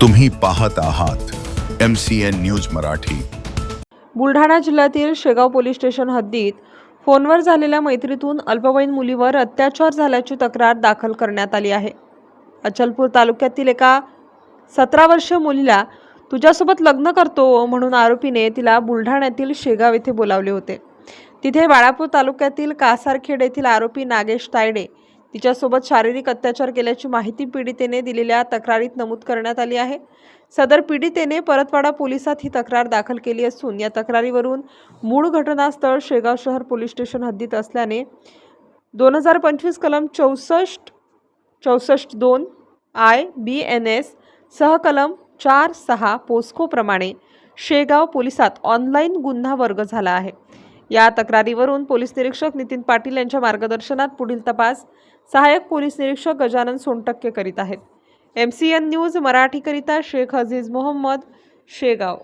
तुम्ही पाहत आहात M C N news Marathi. Buldhana जिल्ह्यातील शेगाव पोलीस स्टेशन हद्दीत फोनवर झालेल्या मैत्रीतून अल्पवयीन मुलीवर अत्याचार झाल्याची तक्रार दाखल करण्यात आली आहे. अचलपूर तालुक्यातील एका सतरा वर्षीय मुलीला तुझ्यासोबत लग्न करतो म्हणून आरोपीने तिला बुलढाण्यातील शेगाव येथे बोलावले होते. तिथे बाळापूर तालुक्यातील कासारखेड येथील आरोपी नागेश तायडे तिच्यासोबत शारीरिक अत्याचार केल्याची माहिती पीडितेने दिलेल्या तक्रारीत नमूद करण्यात आली आहे. सदर पीडितेने परतवाडा पोलिसात ही तक्रार दाखल केली असून या तक्रारीवरून मूळ घटनास्थळ शेगाव शहर पोलीस स्टेशन हद्दीत असल्याने दोन हजार पंचवीस कलम चौसष्ट चौसष्ट दोन आय बी एन एस सहकलम चार सहा पोस्कोप्रमाणे शेगाव पोलिसात ऑनलाईन गुन्हा वर्ग झाला आहे. या तक्रारीवरून पोलीस निरीक्षक नितीन पाटील यांच्या मार्गदर्शनात पुढील तपास सहाय्यक पोलीस निरीक्षक गजानन सोनटक्के करीत आहेत. एम सी एन न्यूज मराठीकरिता शेख अझीज मोहम्मद शेगाव.